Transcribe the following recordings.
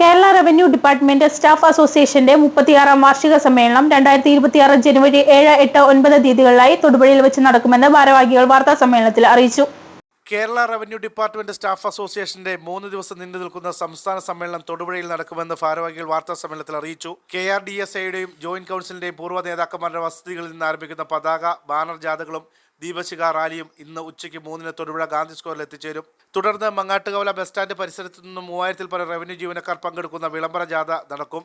Kerala revenue department staff അസോസിയേഷന്റെ മുപ്പത്തിയാറാം വാർഷിക സമ്മേളനം രണ്ടായിരത്തി ഇരുപത്തിയാറ് ജനുവരി ഏഴ് എട്ട് ഒൻപത് തീയതികളിലായി തൊടുപുഴയിൽ വെച്ച് നടക്കുമെന്ന് ഭാരവാഹികൾ വാർത്താ സമ്മേളനത്തിൽ അറിയിച്ചു. കേരള റവന്യൂ ഡിപ്പാർട്ട്മെന്റ് സ്റ്റാഫ് അസോസിയേഷന്റെ മൂന്ന് ദിവസം നീണ്ടു നിൽക്കുന്ന സംസ്ഥാന സമ്മേളനം തൊടുപുഴയിൽ നടക്കുമെന്ന് ഭാരവാഹികൾ വാർത്താ സമ്മേളനത്തിൽ അറിയിച്ചു. കെ ആർ ഡി എസ് ഐയുടെയും ജോയിന്റ് കൗൺസിലിന്റെയും പൂർവ നേതാക്കന്മാരുടെ വസതികളിൽ നിന്ന് ആരംഭിക്കുന്ന പതാക ബാനർ ജാഥകളും ദീപശിഖ റാലിയും ഇന്ന് ഉച്ചയ്ക്ക് മൂന്നിന് തൊടുപുഴ ഗാന്ധി സ്ക്വയറിൽ എത്തിച്ചേരും. തുടർന്ന് മങ്ങാട്ടുകവല ബസ് സ്റ്റാൻഡ് പരിസരത്ത് നിന്നും മൂവായിരത്തിൽ പരം റവന്യൂ ജീവനക്കാർ പങ്കെടുക്കുന്ന വിളംബര ജാഥ നടക്കും.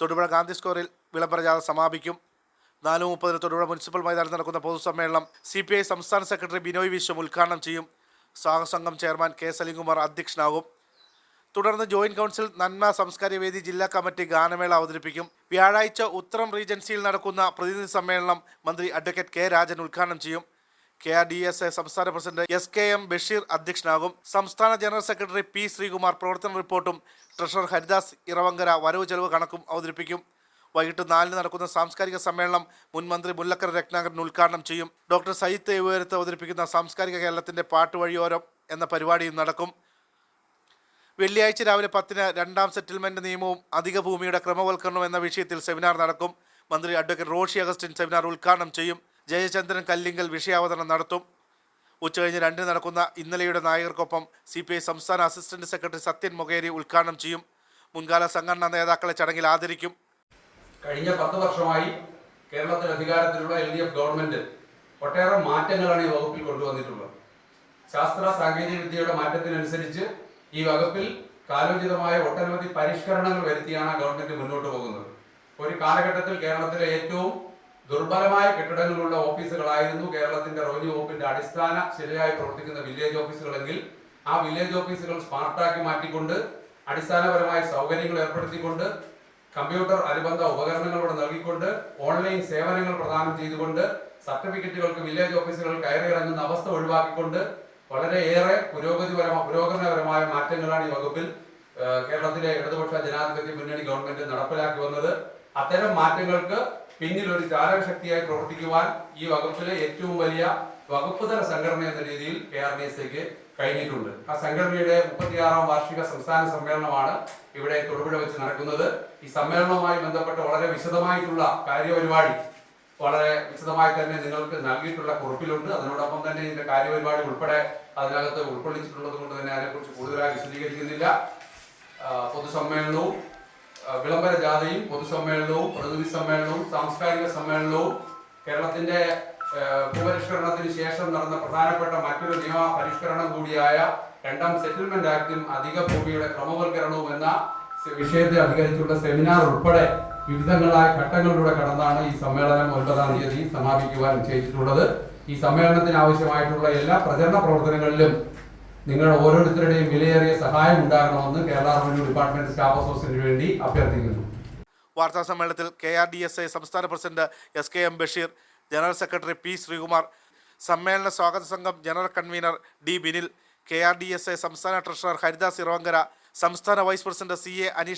തൊടുപുഴ ഗാന്ധി സ്ക്വയറിൽ വിളംബര ജാഥ സമാപിക്കും. നാല് മുപ്പതിന് തൊടുപുഴ മുനിസിപ്പൽ മൈതാനത്ത് നടക്കുന്ന പൊതുസമ്മേളനം സി പി ഐ സംസ്ഥാന സെക്രട്ടറി ബിനോയ് വിശ്വം ഉദ്ഘാടനം ചെയ്യും. സാഹസംഘം ചെയർമാൻ കെ സലിംകുമാർ അധ്യക്ഷനാകും. തുടർന്ന് ജോയിന്റ് കൗൺസിൽ നന്മ സംസ്കാര വേദി ജില്ലാ കമ്മിറ്റി ഗാനമേള അവതരിപ്പിക്കും. വ്യാഴാഴ്ച ഉത്തരം റീജൻസിയിൽ നടക്കുന്ന പ്രതിനിധി സമ്മേളനം മന്ത്രി അഡ്വക്കേറ്റ് കെ രാജൻ ഉദ്ഘാടനം ചെയ്യും. K R D S A സംസ്ഥാന president S K M Basheer അധ്യക്ഷനാകും. സംസ്ഥാന ജനറൽ സെക്രട്ടറി പി ശ്രീകുമാർ പ്രവർത്തന റിപ്പോർട്ടും ട്രഷറർ ഹരിദാസ് ഇറവങ്കര വരവ് ചെലവ് കണക്കും അവതരിപ്പിക്കും. വൈകിട്ട് നാലിന് നടക്കുന്ന സാംസ്കാരിക സമ്മേളനം മുൻ മന്ത്രി മുല്ലക്കര രത്നാകരൻ ഉദ്ഘാടനം ചെയ്യും. ഡോക്ടർ സയ്യിദ് ഉയരത്ത് അവതരിപ്പിക്കുന്ന സാംസ്കാരിക കേരളത്തിന്റെ പാട്ടുവഴിയോരം എന്ന പരിപാടിയും നടക്കും. വെള്ളിയാഴ്ച രാവിലെ പത്തിന് രണ്ടാം സെറ്റിൽമെന്റ് നിയമവും അധിക ഭൂമിയുടെ ക്രമവൽക്കരണവും എന്ന വിഷയത്തിൽ സെമിനാർ നടക്കും. മന്ത്രി അഡ്വക്കേറ്റ് റോഷി അഗസ്റ്റിൻ സെമിനാർ ഉദ്ഘാടനം ചെയ്യും. ജയചന്ദ്രൻ കല്ലിങ്കൽ വിഷയാവതരണം നടത്തും. ഉച്ചകഴിഞ്ഞ് രണ്ടിന് നടക്കുന്ന ഇന്നലെയുടെ നായകർക്കൊപ്പം സി പി ഐ സംസ്ഥാന അസിസ്റ്റന്റ് സെക്രട്ടറി സത്യൻ മൊകേരി ഉദ്ഘാടനം ചെയ്യും. മുൻകാല സംഘടനാ നേതാക്കളെ ചടങ്ങിൽ ആദരിക്കും. കഴിഞ്ഞ പത്ത് വർഷമായി കേരളത്തിൽ അധികാരത്തിലുള്ള എൽ ഡി എഫ് ഗവൺമെന്റ് ഒട്ടേറെ മാറ്റങ്ങളാണ് ഈ വകുപ്പിൽ കൊണ്ടുവന്നിട്ടുള്ളത്. ശാസ്ത്ര സാങ്കേതിക വിദ്യയുടെ മാറ്റത്തിനനുസരിച്ച് ഈ വകുപ്പിൽ കാലോചിതമായ ഒട്ടനവധി പരിഷ്കരണങ്ങൾ വരുത്തിയാണ് ഗവൺമെന്റ് മുന്നോട്ട് പോകുന്നത്. ഒരു കാലഘട്ടത്തിൽ കേരളത്തിലെ ഏറ്റവും ദുർബലമായ കെട്ടിടങ്ങളുള്ള ഓഫീസുകളായിരുന്നു കേരളത്തിന്റെ റവന്യൂ വകുപ്പിന്റെ അടിസ്ഥാന ശരിയായി പ്രവർത്തിക്കുന്ന വില്ലേജ് ഓഫീസുകളെങ്കിൽ ആ വില്ലേജ് ഓഫീസുകൾ സ്മാർട്ടാക്കി മാറ്റിക്കൊണ്ട് അടിസ്ഥാനപരമായ സൗകര്യങ്ങൾ ഏർപ്പെടുത്തിക്കൊണ്ട് കമ്പ്യൂട്ടർ അനുബന്ധ ഉപകരണങ്ങൾ ഇവിടെ നൽകിക്കൊണ്ട് ഓൺലൈൻ സേവനങ്ങൾ പ്രദാനം ചെയ്തുകൊണ്ട് സർട്ടിഫിക്കറ്റുകൾക്ക് വില്ലേജ് ഓഫീസുകൾ കയറി ഇറങ്ങുന്ന അവസ്ഥ ഒഴിവാക്കിക്കൊണ്ട് വളരെയേറെ പുരോഗതിപരമായ പുരോഗമനപരമായ മാറ്റങ്ങളാണ് ഈ വകുപ്പിൽ കേരളത്തിലെ ഇടതുപക്ഷ ജനാധിപത്യ മുന്നണി ഗവൺമെന്റ് നടപ്പിലാക്കി വന്നത്. അത്തരം മാറ്റങ്ങൾക്ക് പിന്നിൽ ഒരു ചാലകശക്തിയായി പ്രവർത്തിക്കുവാൻ ഈ വകുപ്പിലെ ഏറ്റവും വലിയ വകുപ്പ് തല സംഘടന എന്ന രീതിയിൽ കെ ആർ ഡി എസ് ഐക്ക് കഴിഞ്ഞിട്ടുണ്ട്. ആ സംഘടനയുടെ മുപ്പത്തിയാറാം വാർഷിക സംസ്ഥാന സമ്മേളനമാണ് ഇവിടെ തൊടുപുഴ വെച്ച് നടക്കുന്നത്. ഈ സമ്മേളനവുമായി ബന്ധപ്പെട്ട വളരെ വിശദമായിട്ടുള്ള കാര്യപരിപാടി വളരെ വിശദമായി തന്നെ നിങ്ങൾക്ക് നൽകിയിട്ടുള്ള കുറിപ്പിലുണ്ട്. അതിനോടൊപ്പം തന്നെ ഇതിന്റെ കാര്യപരിപാടി ഉൾപ്പെടെ അതിനകത്ത് ഉൾക്കൊള്ളിച്ചിട്ടുള്ളത് കൊണ്ട് തന്നെ അതിനെക്കുറിച്ച് കൂടുതലായി വിശദീകരിക്കുന്നില്ല. പൊതുസമ്മേളനവും വിളംബര ജാഥയും പൊതുസമ്മേളനവും പ്രതിനിധി സമ്മേളനവും സാംസ്കാരിക സമ്മേളനവും കേരളത്തിന്റെ ഭൂപരിഷ്കരണത്തിന് ശേഷം നടന്ന പ്രധാനപ്പെട്ട മറ്റൊരു നിയമ പരിഷ്കരണം കൂടിയായ രണ്ടാം സെറ്റിൽമെന്റ് ആക്ടും അധിക ഭൂമിയുടെ ക്രമവൽക്കരണവും എന്ന വിഷയത്തെ അധികരിച്ചുള്ള സെമിനാർ ഉൾപ്പെടെ വിവിധങ്ങളായ ഘട്ടങ്ങളിലൂടെ കടന്നാണ് ഈ സമ്മേളനം ഒൻപതാം തീയതി സമാപിക്കുവാൻ നിശ്ചയിച്ചിട്ടുള്ളത് ഈ സമ്മേളനത്തിന് ആവശ്യമായിട്ടുള്ള എല്ലാ പ്രചരണ പ്രവർത്തനങ്ങളിലും നിങ്ങൾ ഓരോരുത്തരുടെയും വിലയേറിയ സഹായം ഉണ്ടാകണമെന്ന് കേരള റവന്യൂ ഡിപ്പാർട്ട്മെന്റ് സ്റ്റാഫ് അസോസിയേഷന് വേണ്ടി അഭ്യർത്ഥിക്കുന്നു. വാർത്താ സമ്മേളനത്തിൽ K R D S I സംസ്ഥാന president S K M Basheer general secretary P Sreekumar സമ്മേളന സ്വാഗത സംഘം general convener D Binil K R D S A സംസ്ഥാന ട്രഷറർ ഹരിദാസ് ഇറവങ്കര സംസ്ഥാന vice president C A Aneesh